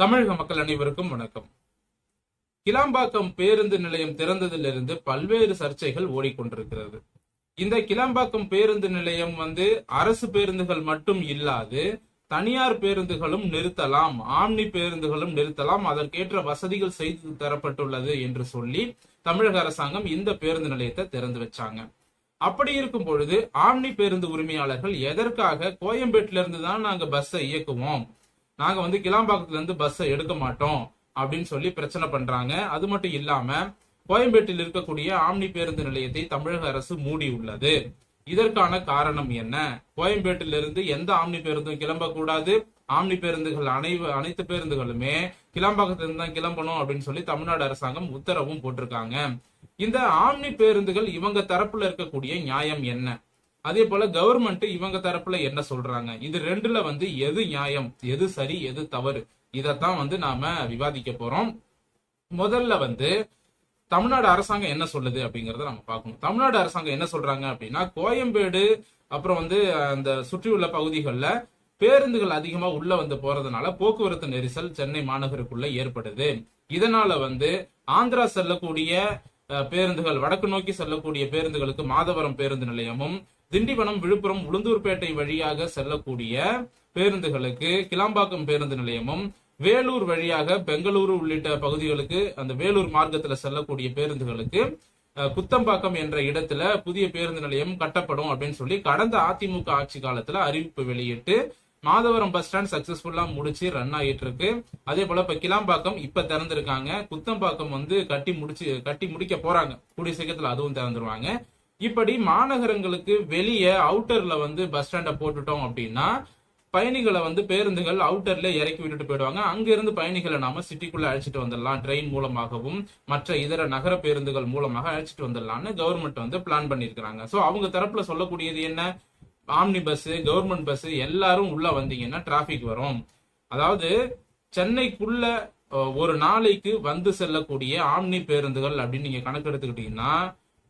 தமிழக மக்கள் அனைவருக்கும் வணக்கம். கிளாம்பாக்கம் பேருந்து நிலையம் திறந்ததிலிருந்து பல்வேறு சர்ச்சைகள் ஓடிக்கொண்டிருக்கிறது. இந்த கிளாம்பாக்கம் பேருந்து நிலையம் வந்து அரசு பேருந்துகள் மட்டும் இல்லாது தனியார் பேருந்துகளும் நிறுத்தலாம் ஆம்னி பேருந்துகளும் நிறுத்தலாம் அதற்கேற்ற வசதிகள் செய்து தரப்பட்டுள்ளது என்று சொல்லி தமிழக அரசாங்கம் இந்த பேருந்து நிலையத்தை திறந்து வச்சாங்க. அப்படி இருக்கும் பொழுது ஆம்னி பேருந்து உரிமையாளர்கள் எதற்காக கோயம்பேட்டில இருந்து தான் நாங்க பஸ்ஸை இயக்குவோம்? நாங்க வந்து கிளாம்பாக்கத்துல இருந்து பஸ்ஸை எடுக்க மாட்டோம் அப்படின்னு சொல்லி பிரச்சனை பண்றாங்க. அது மட்டும் இல்லாம கோயம்பேட்டில் இருக்கக்கூடிய ஆம்னி பேருந்து நிலையத்தை தமிழக அரசு மூடி உள்ளது. இதற்கான காரணம் என்ன? கோயம்பேட்டிலிருந்து எந்த ஆம்னி பேருந்தும் கிளம்பக்கூடாது. ஆம்னி பேருந்துகள் அனைவ அனைத்து பேருந்துகளுமே கிளம்பாக்கத்திலிருந்து தான் கிளம்பணும் அப்படின்னு சொல்லி தமிழ்நாடு அரசாங்கம் உத்தரவும் போட்டிருக்காங்க. இந்த ஆம்னி பேருந்துகள் இவங்க தரப்புல இருக்கக்கூடிய நியாயம் என்ன? அதே போல கவர்மெண்ட் இவங்க தரப்புல என்ன சொல்றாங்க? இது ரெண்டுல வந்து எது நியாயம் எது சரி எது தவறு? இதத்தான் வந்து நாம விவாதிக்க போறோம். முதல்ல வந்து தமிழ்நாடு அரசாங்கம் என்ன சொல்லுது அப்படிங்கறத நம்ம பார்க்கணும். தமிழ்நாடு அரசாங்கம் என்ன சொல்றாங்க அப்படின்னா கோயம்பேடு அப்புறம் வந்து அந்த சுற்றியுள்ள பகுதிகளில் பேருந்துகள் அதிகமா உள்ள வந்து போறதுனால போக்குவரத்து நெரிசல் சென்னை மாநகருக்குள்ள ஏற்படுது. இதனால வந்து ஆந்திரா செல்லக்கூடிய பேருந்துகள் வடக்கு நோக்கி செல்லக்கூடிய பேருந்துகளுக்கு மாதவரம் பேருந்து நிலையமும் திண்டிவனம் விழுப்புரம் உளுந்தூர்பேட்டை வழியாக செல்லக்கூடிய பேருந்துகளுக்கு கிளாம்பாக்கம் பேருந்து நிலையமும் வேலூர் வழியாக பெங்களூரு உள்ளிட்ட பகுதிகளுக்கு அந்த வேலூர் மார்க்கத்துல செல்லக்கூடிய பேருந்துகளுக்கு குத்தம்பாக்கம் என்ற இடத்துல புதிய பேருந்து நிலையம் கட்டப்படும் அப்படின்னு சொல்லி கடந்த அதிமுக ஆட்சி காலத்துல அறிவிப்பு வெளியிட்டு மாதவரம் பஸ் ஸ்டாண்ட் சக்சஸ்ஃபுல்லா முடிச்சு ரன் ஆகிட்டு இருக்கு அதே போல இப்ப கிளாம்பாக்கம் இப்ப திறந்திருக்காங்க. குத்தம்பாக்கம் வந்து கட்டி முடிச்சு கட்டி முடிக்க போறாங்க. கூடிய சீக்கிரத்துல அதுவும் திறந்துருவாங்க. இப்படி மாநகரங்களுக்கு வெளியே அவுட்டர்ல வந்து பஸ் ஸ்டாண்டை போட்டுட்டோம் அப்படின்னா பயணிகளை வந்து பேருந்துகள் அவுட்டர்ல இறக்கி விட்டுட்டு போயிடுவாங்க. அங்கிருந்து பயணிகளை நாம சிட்டிக்குள்ள அழைச்சிட்டு வந்துடலாம். ட்ரெயின் மூலமாகவும் மற்ற இதர நகர பேருந்துகள் மூலமாக அழைச்சிட்டு வந்துடலாம்னு கவர்மெண்ட் வந்து பிளான் பண்ணியிருக்கிறாங்க. சோ அவங்க தரப்புல சொல்லக்கூடியது என்ன? ஆம்னி பஸ் கவர்மெண்ட் பஸ் எல்லாரும் உள்ள வந்தீங்கன்னா டிராபிக் வரும். அதாவது சென்னைக்குள்ள ஒரு நாளைக்கு வந்து செல்லக்கூடிய ஆம்னி பேருந்துகள் அப்படின்னு நீங்க கணக்கு எடுத்துக்கிட்டீங்கன்னா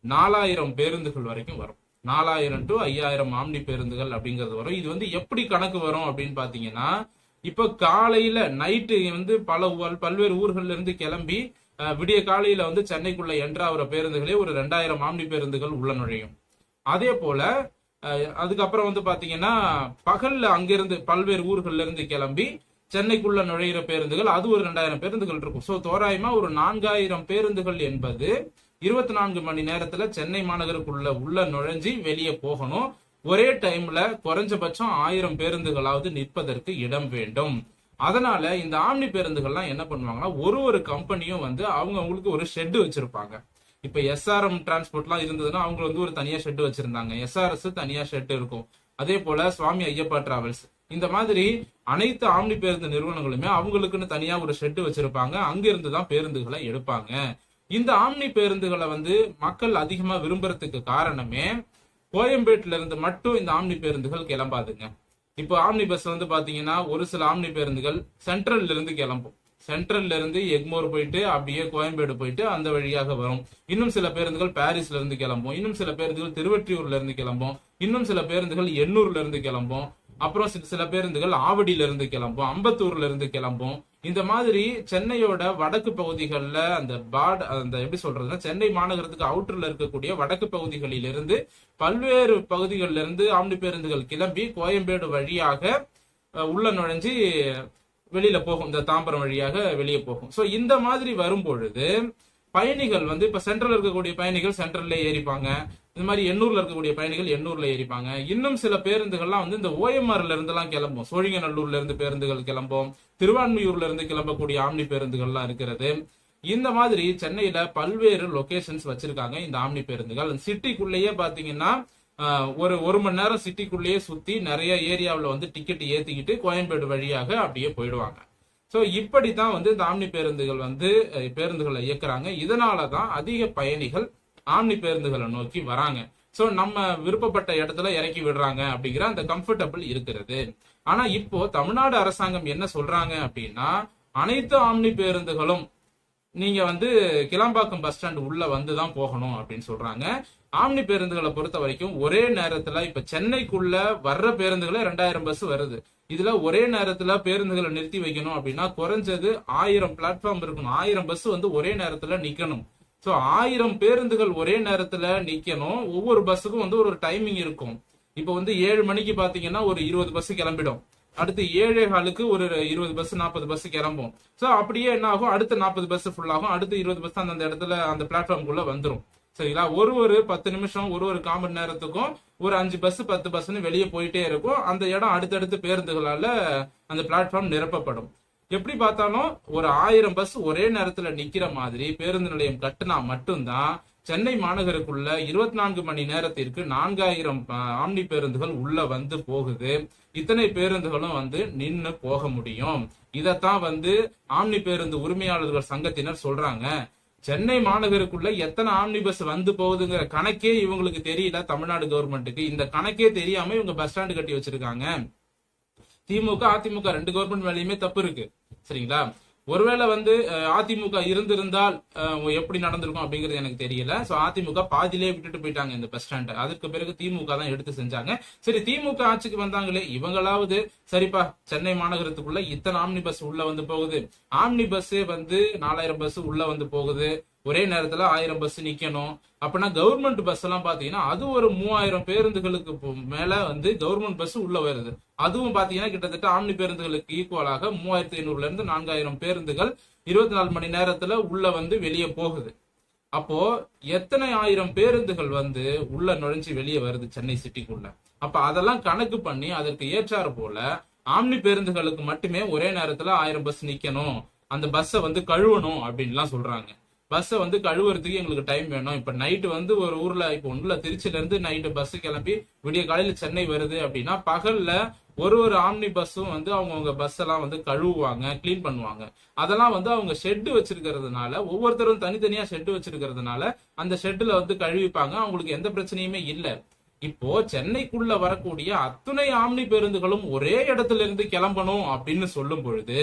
நாலாயிரம் பேருந்துகள் வரைக்கும் வரும். நாலாயிரம் டு ஐயாயிரம் ஆம்னி பேருந்துகள் அப்படிங்கிறது வரும். இது வந்து எப்படி கணக்கு வரும் அப்படின்னு பாத்தீங்கன்னா இப்ப காலையில நைட்டு வந்து பல பல்வேறு ஊர்கள்ல இருந்து கிளம்பி அஹ், விடிய காலையில வந்து சென்னைக்குள்ள என்ட்ராகிற பேருந்துகளே ஒரு ரெண்டாயிரம் ஆம்னி பேருந்துகள் உள்ள நுழையும். அதே போல அஹ், அதுக்கப்புறம் வந்து பாத்தீங்கன்னா பகல்ல அங்கிருந்து பல்வேறு ஊர்கள்ல இருந்து கிளம்பி சென்னைக்குள்ள நுழையிற பேருந்துகள் அது ஒரு ரெண்டாயிரம் பேருந்துகள் இருக்கும். சோ தோராயமா ஒரு நான்காயிரம் பேருந்துகள் என்பது இருபத்தி நான்கு மணி நேரத்துல சென்னை மாநகருக்குள்ள உள்ள நுழைஞ்சி வெளியே போகணும். ஒரே டைம்ல குறைஞ்சபட்சம் ஆயிரம் பேருந்துகளாவது நிற்பதற்கு இடம் வேண்டும். அதனால இந்த ஆம்னி பேருந்துகள்லாம் என்ன பண்ணுவாங்கன்னா ஒரு ஒரு கம்பெனியும் வந்து அவங்க அவங்களுக்கு ஒரு ஷெட்டு வச்சிருப்பாங்க. இப்ப எஸ்ஆர்எம் டிரான்ஸ்போர்ட்லாம் இருந்ததுன்னா அவங்க வந்து ஒரு தனியா ஷெட் வச்சிருந்தாங்க. எஸ்ஆர்எஸ் தனியா ஷெட் இருக்கும். அதே போல சுவாமி ஐயப்பா டிராவல்ஸ் இந்த மாதிரி அனைத்து ஆம்னி பேருந்து நிறுவனங்களுமே அவங்களுக்குன்னு தனியா ஒரு ஷெட் வச்சிருப்பாங்க. அங்கிருந்து தான் பேருந்துகளை எடுப்பாங்க. இந்த ஆம்னி பேருந்துகளை வந்து மக்கள் அதிகமாக விரும்புறதுக்கு காரணமே கோயம்பேட்டில் இருந்து மட்டும் இந்த ஆம்னி பேருந்துகள் கிளம்பாதுங்க. இப்போ ஆம்னி பஸ் வந்து பாத்தீங்கன்னா ஒரு சில ஆம்னி பேருந்துகள் சென்ட்ரல்ல இருந்து கிளம்பும். சென்ட்ரல்ல இருந்து எக்மோர் போயிட்டு அப்படியே கோயம்பேடு போயிட்டு அந்த வழியாக வரும். இன்னும் சில பேருந்துகள் பாரிஸ்ல இருந்து கிளம்பும். இன்னும் சில பேருந்துகள் திருவற்றியூர்ல இருந்து கிளம்பும். இன்னும் சில பேருந்துகள் எண்ணூர்ல இருந்து கிளம்பும். அப்புறம் சில- சில பேருந்துகள் ஆவடியில இருந்து கிளம்பும் அம்பத்தூர்ல இருந்து கிளம்பும். இந்த மாதிரி சென்னையோட வடக்கு பகுதிகளில் அந்த பாட் அந்த எப்படி சொல்றதுன்னா சென்னை மாநகரத்துக்கு அவுட்டர்ல இருக்கக்கூடிய வடக்கு பகுதிகளிலிருந்து பல்வேறு பகுதிகளில் இருந்து ஆம்னி பேருந்துகள் கிளம்பி கோயம்பேடு வழியாக உள்ள நுழைஞ்சு வெளியில போகும் இந்த தாம்பரம் வழியாக வெளியே போகும். சோ இந்த மாதிரி வரும் பொழுது பயணிகள் வந்து இப்ப சென்ட்ரல் இருக்கக்கூடிய பயணிகள் சென்ட்ரல்ல ஏறிப்பாங்க. இந்த மாதிரி எண்ணூர்ல இருக்கக்கூடிய பயணிகள் எண்ணூர்ல ஏறிப்பாங்க. இன்னும் சில பேருந்துகள்லாம் வந்து இந்த ஓஎம்ஆர்ல இருந்து எல்லாம் கிளம்பும். சோழிங்கநல்லூர்ல இருந்து பேருந்துகள் கிளம்பும். திருவான்மியூர்ல இருந்து கிளம்பக்கூடிய ஆம்னி பேருந்துகள்லாம் இருக்கிறது. இந்த மாதிரி சென்னையில பல்வேறு லொகேஷன்ஸ் வச்சிருக்காங்க இந்த ஆம்னி பேருந்துகள். சிட்டிக்குள்ளேயே பாத்தீங்கன்னா ஒரு ஒரு மணி நேரம் சிட்டிக்குள்ளேயே சுத்தி நிறைய ஏரியாவில் வந்து டிக்கெட் ஏத்திக்கிட்டு கோயம்பேடு வழியாக அப்படியே போயிடுவாங்க. ஸோ இப்படி தான் வந்து இந்த ஆம்னி பேருந்துகள் வந்து பேருந்துகளை இயக்குறாங்க. இதனால தான் அதிக பயணிகள் ஆம்னி பேருந்துகளை நோக்கி வராங்க. ஸோ நம்ம விருப்பப்பட்ட இடத்துல இறக்கி விடுறாங்க அப்படிங்கிற அந்த கம்ஃபர்டபுள் இருக்கிறது. ஆனா இப்போ தமிழ்நாடு அரசாங்கம் என்ன சொல்றாங்க அப்படின்னா அனைத்து ஆம்னி பேருந்துகளும் நீங்க வந்து கிளம்பாக்கம் பஸ் ஸ்டாண்ட் உள்ள வந்து தான் போகணும் அப்படின்னு சொல்றாங்க. ஆம்னி பேருந்துகளை பொறுத்த வரைக்கும் ஒரே நேரத்துல இப்ப சென்னைக்குள்ள வர்ற பேருந்துகளே ரெண்டாயிரம் பஸ் வருது. இதுல ஒரே நேரத்துல பேருந்துகளை நிறுத்தி வைக்கணும் அப்படின்னா குறைஞ்சது ஆயிரம் பிளாட்ஃபார்ம் இருக்கணும். ஆயிரம் பஸ் வந்து ஒரே நேரத்துல நிக்கணும். ஸோ ஆயிரம் பேருந்துகள் ஒரே நேரத்தில் நிற்கணும் ஒவ்வொரு பஸ்ஸுக்கும் வந்து ஒரு டைமிங் இருக்கும். இப்போ வந்து ஏழு மணிக்கு பார்த்தீங்கன்னா ஒரு இருபது பஸ் கிளம்பிடும். அடுத்து ஏழே காலுக்கு ஒரு இருபது பஸ் நாற்பது பஸ் கிளம்பும். ஸோ அப்படியே என்ன ஆகும்? அடுத்த நாற்பது பஸ் ஃபுல்லாகும் அடுத்து இருபது பஸ் அந்த இடத்துல அந்த பிளாட்ஃபார்ம்குள்ள வந்துடும் சரிங்களா? ஒரு ஒரு பத்து நிமிஷம் ஒரு ஒரு கால் மணி நேரத்துக்கும் ஒரு அஞ்சு பஸ் பத்து பஸ்ன்னு வெளியே போயிட்டே இருக்கும். அந்த இடம் அடுத்தடுத்து பேருந்துகளால அந்த பிளாட்ஃபார்ம் நிரப்பப்படும். எப்படி பார்த்தாலும் ஒரு ஆயிரம் பஸ் ஒரே நேரத்துல நிக்கிற மாதிரி பேருந்து நிலையம் கட்டுனா மட்டும்தான் சென்னை மாநகருக்குள்ள இருபத்தி நான்கு மணி நேரத்திற்கு நான்காயிரம் ஆம்னி பேருந்துகள் உள்ள வந்து போகுது. இத்தனை பேருந்துகளும் வந்து நின்று போக முடியும். இதத்தான் வந்து ஆம்னி பேருந்து உரிமையாளர்கள் சங்கத்தினர் சொல்றாங்க. சென்னை மாநகருக்குள்ள எத்தனை ஆம்னி பஸ் வந்து போகுதுங்கிற கணக்கே இவங்களுக்கு தெரியல தமிழ்நாடு கவர்மெண்ட்டுக்கு. இந்த கணக்கே தெரியாம இவங்க பஸ் ஸ்டாண்டு கட்டி வச்சிருக்காங்க. திமுக அதிமுக ரெண்டு கவர்மெண்ட் மேலேயுமே தப்பு இருக்கு. சரிங்களா? ஒருவேளை வந்து அதிமுக இருந்திருந்தால் எப்படி நடந்திருக்கும் அப்படிங்கிறது எனக்கு தெரியல. சோ அதிமுக பாதியிலே விட்டுட்டு போயிட்டாங்க இந்த பஸ் ஸ்டாண்ட் அதுக்கு பிறகு திமுக தான் எடுத்து செஞ்சாங்க. சரி திமுக ஆட்சிக்கு வந்தாங்களே இவங்களாவது சரிப்பா சென்னை மாநகரத்துக்குள்ள இத்தனை ஆம்னி பஸ் உள்ள வந்து போகுது. ஆம்னி பஸ்ஸே வந்து நாலாயிரம் பஸ் உள்ள வந்து போகுது. ஒரே நேரத்துல ஆயிரம் பஸ் நிக்கணும். அப்படின்னா கவர்மெண்ட் பஸ் எல்லாம் பாத்தீங்கன்னா அது ஒரு மூவாயிரம் பேருந்துகளுக்கு மேல வந்து கவர்மெண்ட் பஸ் உள்ள வருது. அதுவும் பாத்தீங்கன்னா கிட்டத்தட்ட ஆம்னி பேருந்துகளுக்கு ஈக்குவலாக மூவாயிரத்தி ஐநூறுல இருந்து நான்காயிரம் பேருந்துகள் இருபத்தி நாலு மணி நேரத்துல உள்ள வந்து வெளியே போகுது. அப்போ எத்தனை ஆயிரம் பேருந்துகள் வந்து உள்ள நுழைஞ்சு வெளியே வருது சென்னை சிட்டிக்குள்ள? அப்ப அதெல்லாம் கணக்கு பண்ணி அதற்கு ஏற்றாறு போல ஆம்னி பேருந்துகளுக்கு மட்டுமே ஒரே நேரத்துல ஆயிரம் பஸ் நிக்கணும். அந்த பஸ்ஸை வந்து கழுவணும் அப்படின்லாம் சொல்றாங்க. பஸ்ஸை வந்து கழுவுறதுக்கு எங்களுக்கு டைம் வேணும். இப்ப நைட்டு வந்து ஒரு ஊர்ல இப்போ ஒண்ணுல திருச்சில இருந்து நைட்டு பஸ் கிளம்பி விடிய காலையில சென்னை வருது அப்படின்னா பகல்ல ஒரு ஒரு ஆம்னி பஸ்ஸும் வந்து அவங்கவுங்க பஸ் எல்லாம் வந்து கழுவுவாங்க க்ளீன் பண்ணுவாங்க. அதெல்லாம் வந்து அவங்க ஷெட்டு வச்சிருக்கிறதுனால ஒவ்வொருத்தரும் தனித்தனியா ஷெட் வச்சிருக்கிறதுனால அந்த ஷெட்டுல வந்து கழுவிப்பாங்க. அவங்களுக்கு எந்த பிரச்சனையுமே இல்லை. இப்போ சென்னைக்குள்ள வரக்கூடிய அத்துணை ஆம்னி பேருந்துகளும் ஒரே இடத்துல இருந்து கிளம்பணும் அப்படின்னு சொல்லும் பொழுது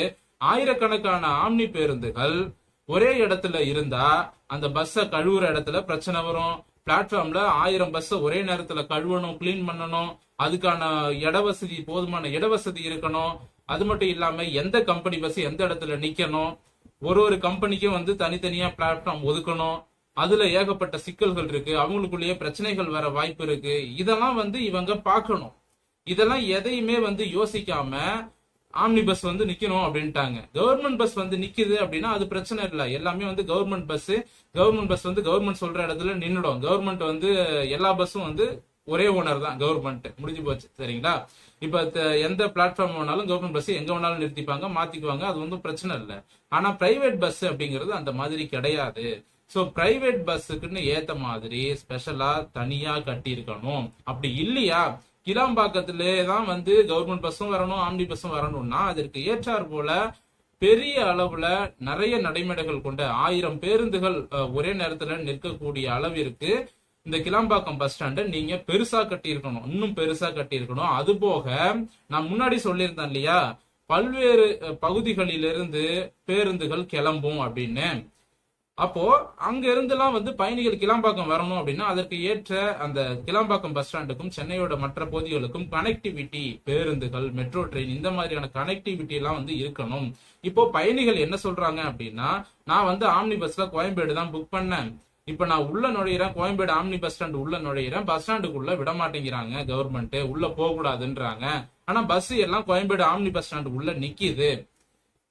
ஆயிரக்கணக்கான ஆம்னி பேருந்துகள் ஒரே இடத்துல இருந்தா அந்த பஸ்ஸை கழுவுற இடத்துல பிரச்சனை வரும். பிளாட்ஃபார்ம்ல ஆயிரம் பஸ்ஸை ஒரே நேரத்துல கழுவணும் க்ளீன் பண்ணணும். அதுக்கான இட வசதி போதுமான இட வசதி இருக்கணும். அது மட்டும் இல்லாம எந்த கம்பெனி பஸ் எந்த இடத்துல நிக்கணும்? ஒரு ஒரு கம்பெனிக்கும் வந்து தனித்தனியா பிளாட்ஃபார்ம் ஒதுக்கணும். அதுல ஏகப்பட்ட சிக்கல்கள் இருக்கு. அவங்களுக்குள்ளேயே பிரச்சனைகள் வர வாய்ப்பு இருக்கு. இதெல்லாம் வந்து இவங்க பார்க்கணும். இதெல்லாம் எதையுமே வந்து யோசிக்காம ஆம்னி பஸ் வந்து நிக்கணும் அப்படின்ட்டாங்க. கவர்மெண்ட் பஸ் வந்து நிக்குது அப்படின்னா அது பிரச்சனை இல்லை. எல்லாமே வந்து கவர்மெண்ட் பஸ். கவர்மெண்ட் பஸ் வந்து கவர்மெண்ட் சொல்ற இடத்துல நின்னுடும். கவர்மெண்ட் வந்து எல்லா பஸ்ஸும் வந்து ஒரே ஓனர் தான் கவர்மெண்ட். முடிஞ்சு போச்சு. சரிங்களா? இப்ப த- எந்த பிளாட்ஃபார்ம் வேணாலும் கவர்மெண்ட் பஸ் எங்க வேணாலும் நிறுத்திப்பாங்க மாத்திக்குவாங்க. அது வந்து பிரச்சனை இல்லை. ஆனா பிரைவேட் பஸ் அப்படிங்கிறது அந்த மாதிரி கிடையாது. சோ பிரைவேட் பஸ்ஸுக்குன்னு ஏத்த மாதிரி ஸ்பெஷலா தனியா கட்டி இருக்கணும் அப்படி இல்லையா? கிளாம்பாக்கத்திலே தான் வந்து கவர்மெண்ட் பஸ்ஸும் வரணும் ஆம்னி பஸ்ஸும் வரணும்னா அதற்கு ஏற்றார் போல பெரிய அளவுல நிறைய நடைமேடைகள் கொண்ட ஆயிரம் பேருந்துகள் ஒரே நேரத்துல நிற்கக்கூடிய அளவிற்கு இந்த கிளாம்பாக்கம் பஸ் ஸ்டாண்டை நீங்க பெருசா கட்டியிருக்கணும் இன்னும் பெருசா கட்டியிருக்கணும். அது போக நான் முன்னாடி சொல்லியிருந்தேன் இல்லையா பல்வேறு பகுதிகளிலிருந்து பேருந்துகள் கிளம்பும் அப்படின்னு. அப்போ அங்க இருந்தெல்லாம் வந்து பயணிகள் கிளாம்பாக்கம் வரணும் அப்படின்னா அதற்கு ஏற்ற அந்த கிளாம்பாக்கம் பஸ் ஸ்டாண்டுக்கும் சென்னையோட மற்ற பகுதிகளுக்கும் கனெக்டிவிட்டி பேருந்துகள் மெட்ரோ ட்ரெயின் இந்த மாதிரியான கனெக்டிவிட்டி எல்லாம் வந்து இருக்கணும். இப்போ பயணிகள் என்ன சொல்றாங்க அப்படின்னா நான் வந்து ஆம்னி பஸ்ல கோயம்பேடு தான் புக் பண்ணேன். இப்ப நான் உள்ள நுழையிறேன் கோயம்பேடு ஆம்னி பஸ் ஸ்டாண்ட் உள்ள நுழையிறேன் பஸ் ஸ்டாண்டுக்குள்ள விட மாட்டேங்கிறாங்க கவர்மெண்ட் உள்ள போக கூடாதுன்றாங்க ஆனா பஸ் எல்லாம் கோயம்பேடு ஆம்னி பஸ் ஸ்டாண்ட் உள்ள நிக்கிது.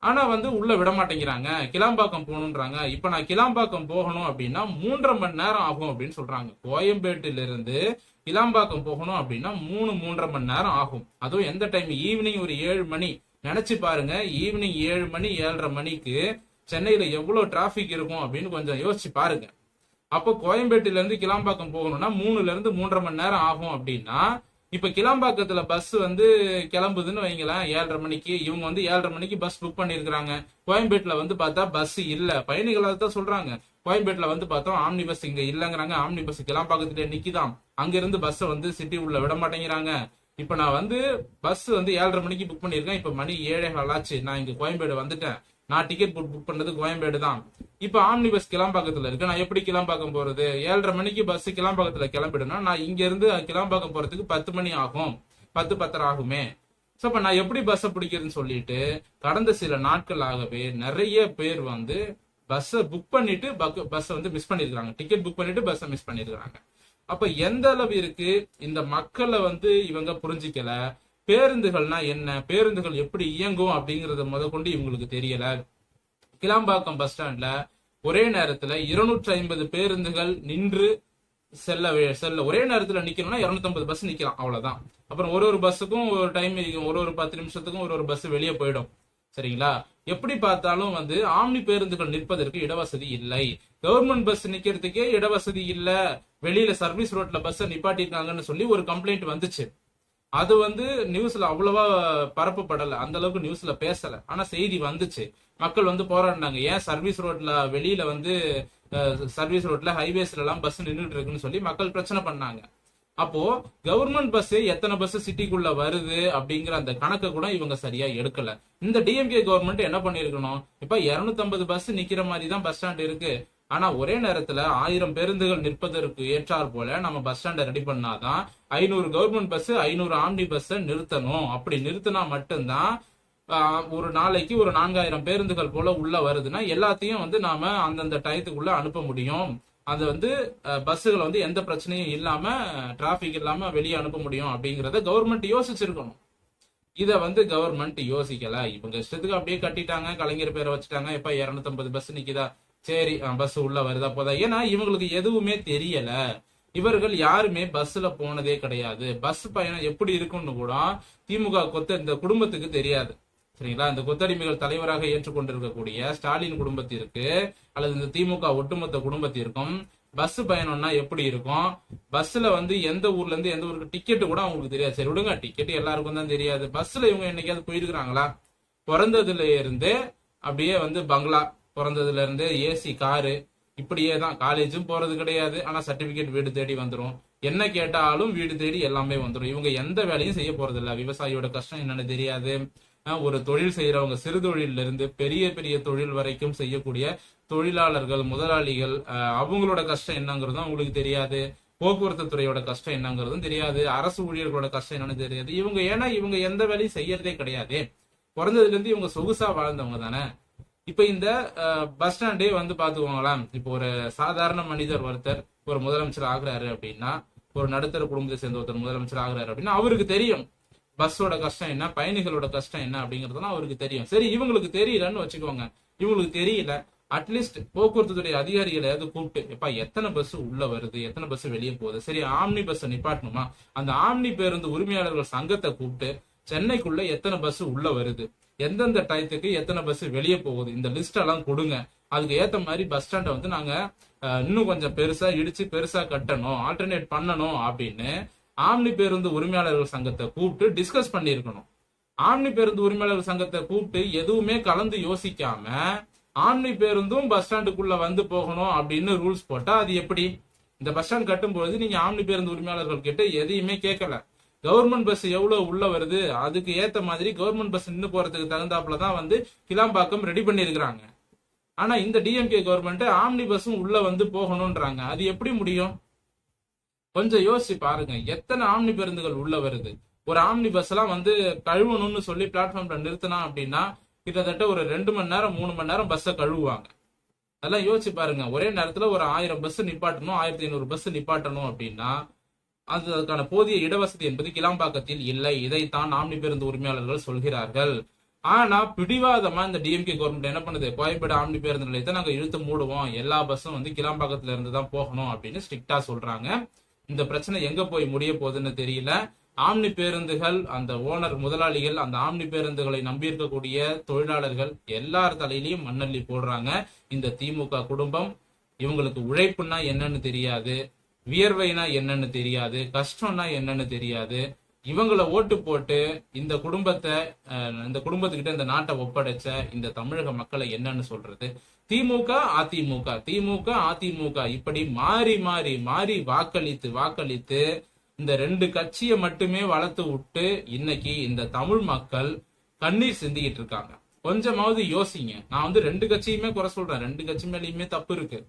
ஆனா வந்து உள்ள விட மாட்டேங்கிறாங்க. கிளாம்பாக்கம் போகணுன்றாங்க இப்ப நான் கிளாம்பாக்கம் போகணும் அப்படின்னா மூன்றரை மணி நேரம் ஆகும் அப்படின்னு சொல்றாங்க. கோயம்பேட்டில இருந்து கிளாம்பாக்கம் போகணும் அப்படின்னா மூணு மூன்றரை மணி நேரம் ஆகும். அதுவும் எந்த டைம் ஈவினிங் ஒரு ஏழு மணி. நினைச்சு பாருங்க ஈவினிங் ஏழு மணி ஏழரை மணிக்கு சென்னையில எவ்வளவு டிராபிக் இருக்கும் அப்படின்னு கொஞ்சம் யோசிச்சு பாருங்க. அப்போ கோயம்பேட்டில இருந்து கிளாம்பாக்கம் போகணும்னா மூணுல இருந்து மூன்றரை மணி நேரம் ஆகும் அப்படின்னா இப்ப கிளாம்பாக்கத்துல பஸ் வந்து கிளம்புதுன்னு வைங்களேன் ஏழரை மணிக்கு. இவங்க வந்து ஏழரை மணிக்கு பஸ் புக் பண்ணிருக்கிறாங்க. கோயம்பேட்டுல வந்து பார்த்தா பஸ் இல்ல. பயணிகள் தான் சொல்றாங்க. கோயம்பேட்டுல வந்து பார்த்தோம் ஆம்னி பஸ் இங்க இல்லங்கிறாங்க. ஆம்னி பஸ் கிளாம்பாக்கத்துல நிக்கிதான் அங்க இருந்து பஸ் வந்து சிட்டி உள்ள விட மாட்டேங்கிறாங்க. இப்ப நான் வந்து பஸ் வந்து ஏழரை மணிக்கு புக் பண்ணிருக்கேன் இப்ப மணி ஏழே ஆச்சு. நான் இங்க கோயம்பேடு வந்துட்டேன். நான் டிக்கெட் புக் புக் பண்ணது கோயம்பேடு தான். இப்ப ஆம்னி பஸ் கிளாம்பாக்கத்துல இருக்கு. நான் எப்படி கிளாம்பாக்கம் போறது? ஏழரை மணிக்கு பஸ் கிளாம்பாக்கத்துல கிளம்பிடுனா நான் இங்க இருந்து கிளாம்பாக்கம் போறதுக்கு பத்து மணி ஆகும். பத்து பத்தரை ஆகுமே. சோ அப்ப நான் எப்படி பஸ்ஸை பிடிக்கிறதுன்னு சொல்லிட்டு கடந்த சில நாட்களாகவே நிறைய பேர் வந்து பஸ்ஸை புக் பண்ணிட்டு பஸ்ஸை வந்து மிஸ் பண்ணிருக்காங்க டிக்கெட் புக் பண்ணிட்டு பஸ்ஸை மிஸ் பண்ணிருக்காங்க அப்ப எந்த அளவு இருக்கு? இந்த மக்களை வந்து இவங்க புரிஞ்சிக்கல. பேருந்துகள்னா என்ன? பேருந்துகள் எப்படி இயங்கும் அப்படிங்கறத முதற்கொண்டு இவங்களுக்கு தெரியல. கிளாம்பாக்கம் பஸ் ஸ்டாண்ட்ல ஒரே நேரத்துல இருநூற்றி ஐம்பது பேருந்துகள் நின்று செல்ல செல்ல ஒரே நேரத்துல நிக்கணும்னா 250 பஸ் நிக்கலாம் அவ்வளவுதான். அப்புறம் ஒரு ஒரு பஸ்ஸுக்கும் ஒரு டைம் ஒரு ஒரு பத்து நிமிஷத்துக்கும் ஒரு ஒரு பஸ் வெளியே போயிடும். சரிங்களா? எப்படி பார்த்தாலும் வந்து ஆம்னி பேருந்துகள் நிற்பதற்கு இடவசதி இல்லை. கவர்மெண்ட் பஸ் நிக்கிறதுக்கே இடவசதி இல்ல. வெளியில சர்வீஸ் ரோட்ல பஸ் நிப்பாட்டிருக்காங்கன்னு சொல்லி ஒரு கம்ப்ளைண்ட் வந்துச்சு. அது வந்து நியூஸ்ல அவ்வளவா பரப்பப்படல. அந்த அளவுக்கு நியூஸ்ல பேசல. ஆனா செய்தி வந்துச்சு. மக்கள் வந்து போராடினாங்க. ஏன் சர்வீஸ் ரோட்ல வெளியில வந்து சர்வீஸ் ரோட்ல ஹைவேஸ்ல எல்லாம் பஸ் நின்றுட்டு இருக்குன்னு சொல்லி மக்கள் பிரச்சனை பண்ணாங்க. அப்போ கவர்மெண்ட் பஸ் எத்தனை பஸ் சிட்டிக்குள்ள வருது அப்படிங்கிற அந்த கணக்கை கூட இவங்க சரியா எடுக்கல. இந்த டிஎம்கே கவர்மெண்ட் என்ன பண்ணிருக்கணும் இப்ப 250 பஸ் நிக்கிற மாதிரி தான் பஸ் ஸ்டாண்ட் இருக்கு. ஆனா ஒரே நேரத்துல ஆயிரம் பேருந்துகள் நிற்பதற்கு ஏற்றார் போல நம்ம பஸ் ஸ்டாண்டை ரெடி பண்ணாதான் ஐநூறு கவர்மெண்ட் பஸ் ஐநூறு ஆம்னி பஸ் நிறுத்தணும். அப்படி நிறுத்தினா மட்டும்தான் ஒரு நாளைக்கு ஒரு நான்காயிரம் பேருந்துகள் போல உள்ள வருதுன்னா எல்லாத்தையும் வந்து நாம அந்தந்த டயத்துக்குள்ள அனுப்ப முடியும். அது வந்து பஸ்ஸுகளை வந்து எந்த பிரச்சனையும் இல்லாம டிராபிக் இல்லாம வெளியே அனுப்ப முடியும் அப்படிங்கறத கவர்மெண்ட் யோசிச்சிருக்கணும். இத வந்து கவர்மெண்ட் யோசிக்கல. இவங்க இஷ்டத்துக்கு அப்படியே கட்டிட்டாங்க கலைஞர் பேரை வச்சுட்டாங்க. எப்ப 250 பஸ் நிக்குதா? சரி பஸ் உள்ள வருதா அப்போதான் ஏன்னா இவங்களுக்கு எதுவுமே தெரியல. இவர்கள் யாருமே பஸ்ல போனதே கிடையாது. பஸ் பயணம் எப்படி இருக்கும்னு கூட திமுக கொத்த இந்த குடும்பத்துக்கு தெரியாது. சரிங்களா? இந்த கொத்தடிமைகள் தலைவராக ஏற்றுக்கொண்டிருக்கக்கூடிய ஸ்டாலின் குடும்பத்திற்கு அல்லது இந்த திமுக ஒட்டுமொத்த குடும்பத்திற்கும் பஸ் பயணம்னா எப்படி இருக்கும்? பஸ்ல வந்து எந்த ஊர்ல இருந்து எந்த ஊருக்கு டிக்கெட்டு கூட அவங்களுக்கு தெரியாது. சரி விடுங்க. டிக்கெட் எல்லாருக்கும் தான் தெரியாது. பஸ்ல இவங்க என்னைக்காவது போயிருக்கிறாங்களா? பிறந்ததுல இருந்து அப்படியே வந்து பங்களா பிறந்ததுல இருந்து ஏசி காரு இப்படியே தான் காலேஜும் போறது கிடையாது. ஆனா சர்டிபிகேட் வீடு தேடி வந்துடும் என்ன கேட்டாலும் வீடு தேடி எல்லாமே வந்துடும் இவங்க எந்த வேலையும் செய்ய போறது இல்ல விவசாயியோட கஷ்டம் என்னன்னு தெரியாது. ஒரு தொழில் செய்யறவங்க சிறு தொழில இருந்து பெரிய பெரிய தொழில் வரைக்கும் செய்யக்கூடிய தொழிலாளர்கள் முதலாளிகள் அவங்களோட கஷ்டம் என்னங்கிறதும் அவங்களுக்கு தெரியாது. போக்குவரத்து துறையோட கஷ்டம் என்னங்கிறதும் தெரியாது. அரசு ஊழியர்களோட கஷ்டம் என்னன்னு தெரியாது. இவங்க ஏன்னா இவங்க எந்த வேலையும் செய்யறதே கிடையாது. பிறந்ததுல இருந்து இவங்க சொகுசா வாழ்ந்தவங்க தானே இப்ப இந்த பஸ் ஸ்டாண்டே வந்து பாத்துக்கோங்களேன். இப்போ ஒரு சாதாரண மனிதர் ஒருத்தர் ஒரு முதலமைச்சர் ஆகுறாரு அப்படின்னா ஒரு நடுத்தர குடும்பத்தை சேர்ந்த ஒருத்தர் முதலமைச்சர் ஆகுறாரு அப்படின்னா அவருக்கு தெரியும். பஸ்ஸோட கஷ்டம் என்ன பயணிகளோட கஷ்டம் என்ன அப்படிங்கறதெல்லாம் அவருக்கு தெரியும். சரி இவங்களுக்கு தெரியலன்னு வச்சுக்கோங்க. இவங்களுக்கு தெரியல. அட்லீஸ்ட் போக்குவரத்து துறை அதிகாரிகளையாவது கூப்பிட்டு எப்பா எத்தனை பஸ் உள்ள வருது? எத்தனை பஸ் வெளியே போகுது? சரி ஆம்னி பஸ் நிப்பாட்டணுமா? அந்த ஆம்னி பேருந்து உரிமையாளர்கள் சங்கத்தை கூப்பிட்டு சென்னைக்குள்ள எத்தனை பஸ் உள்ள வருது? எந்தெந்த டயத்துக்கு எத்தனை பஸ் வெளியே போகுது இந்த லிஸ்ட் எல்லாம் கொடுங்க. அதுக்கு ஏத்த மாதிரி பஸ் ஸ்டாண்டை வந்து நாங்க இன்னும் கொஞ்சம் பெருசா இடிச்சு பெருசா கட்டணும் ஆல்டர்னேட் பண்ணணும் அப்படின்னு ஆம்னி பேருந்து உரிமையாளர்கள் சங்கத்தை கூப்பிட்டு டிஸ்கஸ் பண்ணியிருக்கணும். ஆம்னி பேருந்து உரிமையாளர்கள் சங்கத்தை கூப்பிட்டு எதுவுமே கலந்து யோசிக்காம ஆம்னி பேருந்தும் பஸ் ஸ்டாண்டுக்குள்ள வந்து போகணும் அப்படின்னு ரூல்ஸ் போட்டா அது எப்படி? இந்த பஸ் ஸ்டாண்ட் கட்டும்போது நீங்க ஆம்னி பேருந்து உரிமையாளர்கள் கிட்ட எதையுமே கேட்கல. கவர்மெண்ட் பஸ் எவ்வளவு உள்ள வருது? அதுக்கு ஏத்த மாதிரி கவர்மெண்ட் பஸ் நின்று போறதுக்கு தகுந்தாப்புல தான் வந்து கிளாம்பாக்கம் ரெடி பண்ணிருக்கிறாங்க ஆனா இந்த டிஎம்கே கவர்மெண்ட் ஆம்னி பஸ்ஸும் உள்ள வந்து போகணும்ன்றாங்க. அது எப்படி முடியும்? கொஞ்சம் யோசிச்சு பாருங்க. எத்தனை ஆம்னி பேருந்துகள் உள்ள வருது? ஒரு ஆம்னி பஸ் எல்லாம் வந்து கழுவணும்னு சொல்லி பிளாட்ஃபார்ம்ல நிறுத்தினா அப்படின்னா கிட்டத்தட்ட ஒரு ரெண்டு மணி நேரம் மூணு மணி நேரம் பஸ்ஸை கழுவுவாங்க. அதெல்லாம் யோசிச்சு பாருங்க. ஒரே நேரத்துல ஒரு ஆயிரம் பஸ் நிப்பாட்டணும் ஆயிரத்தி ஐநூறு பஸ் நிப்பாட்டணும் அப்படின்னா அது அதற்கான போதிய இடவசதி என்பது கிளாம்பாக்கத்தில் இல்லை. இதைத்தான் ஆம்னி பேருந்து உரிமையாளர்கள் சொல்கிறார்கள். ஆனா பிடிவாதமா இந்த டிஎம்கே கவர்மெண்ட் என்ன பண்ணுது? கோயம்பேடு ஆம்னி பேருந்து நிலையத்தை நாங்க இழுத்து மூடுவோம். எல்லா பஸ்ஸும் வந்து கிளாம்பாக்கத்துல இருந்து தான் போகணும் அப்படின்னு ஸ்ட்ரிக்டா சொல்றாங்க. இந்த பிரச்சனை எங்க போய் முடிய போகுதுன்னு தெரியல. ஆம்னி பேருந்துகள் அந்த ஓனர் முதலாளிகள் அந்த ஆம்னி பேருந்துகளை நம்பி இருக்கக்கூடிய தொழிலாளர்கள் எல்லார் தலையிலையும் மண்ணள்ளி போடுறாங்க. இந்த திமுக குடும்பம் இவங்களுக்கு உழைப்புன்னா என்னன்னு தெரியாது. வியர்வைனா என்னன்னு தெரியாது கஷ்டம்னா என்னன்னு தெரியாது. இவங்களை ஓட்டு போட்டு இந்த குடும்பத்தை அஹ், இந்த குடும்பத்துக்கிட்ட இந்த நாட்டை ஒப்படைச்ச இந்த தமிழக மக்களை என்னன்னு சொல்றது? திமுக அதிமுக. திமுக அதிமுக இப்படி மாறி மாறி மாறி வாக்களித்து வாக்களித்து இந்த ரெண்டு கட்சியை மட்டுமே வளர்த்து விட்டு இன்னைக்கு இந்த தமிழ் மக்கள் கண்ணீர் சிந்திக்கிட்டு இருக்காங்க. கொஞ்சமாவது யோசிங்க. நான் வந்து ரெண்டு கட்சியுமே குறை சொல்றேன். ரெண்டு கட்சி மேலேயுமே தப்பு இருக்கு.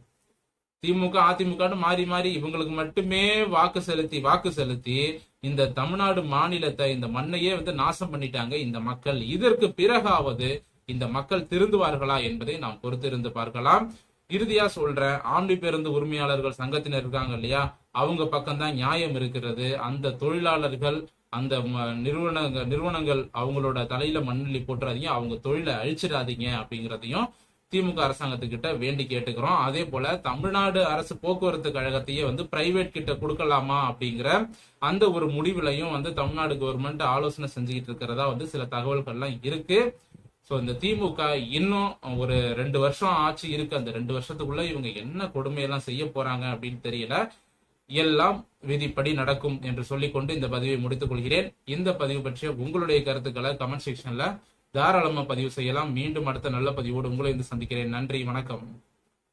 திமுக அதிமுகன்னு மாறி மாறி இவங்களுக்கு மட்டுமே வாக்கு செலுத்தி வாக்கு செலுத்தி இந்த தமிழ்நாடு மாநிலத்தை இந்த மண்ணையே வந்து நாசம் பண்ணிட்டாங்க இந்த மக்கள். இதற்கு பிறகாவது இந்த மக்கள் திருந்துவார்களா என்பதை நாம் பொறுத்திருந்து பார்க்கலாம். இறுதியா சொல்றேன் ஆண்டி பேருந்து உரிமையாளர்கள் சங்கத்தினர் இருக்காங்க இல்லையா? அவங்க பக்கம்தான் நியாயம் இருக்கிறது. அந்த தொழிலாளர்கள் அந்த நிறுவனங்கள் நிறுவனங்கள் அவங்களோட தலையில மண்ணள்ளி போட்டுறாதீங்க. அவங்க தொழிலை அழிச்சிடாதீங்க அப்படிங்கிறதையும் திமுக அரசாங்கத்துக்கிட்ட வேண்டி கேட்டுக்கிறோம். அதே போல தமிழ்நாடு அரசு போக்குவரத்து கழகத்தையே வந்து பிரைவேட் கிட்ட கொடுக்கலாமா அப்படிங்கிற அந்த ஒரு முடிவுலையும் வந்து தமிழ்நாடு கவர்மெண்ட் ஆலோசனை செஞ்சுக்கிட்டு இருக்கிறதா வந்து சில தகவல்கள்லாம் இருக்கு. ஸோ இந்த திமுக இன்னும் ஒரு ரெண்டு வருஷம் ஆட்சி இருக்கு. அந்த ரெண்டு வருஷத்துக்குள்ள இவங்க என்ன கொடுமையெல்லாம் செய்ய போறாங்க அப்படின்னு தெரியல. எல்லாம் விதிப்படி நடக்கும் என்று சொல்லிக்கொண்டு இந்த பதிவை முடித்துக் கொள்கிறேன். இந்த பதிவு பற்றிய உங்களுடைய கருத்துக்களை கமெண்ட் செக்ஷன்ல தாராளமா பதிவு செய்யலாம். மீண்டும் அடுத்த நல்ல பதிவோடு உங்களை வந்து சந்திக்கிறேன். நன்றி வணக்கம்.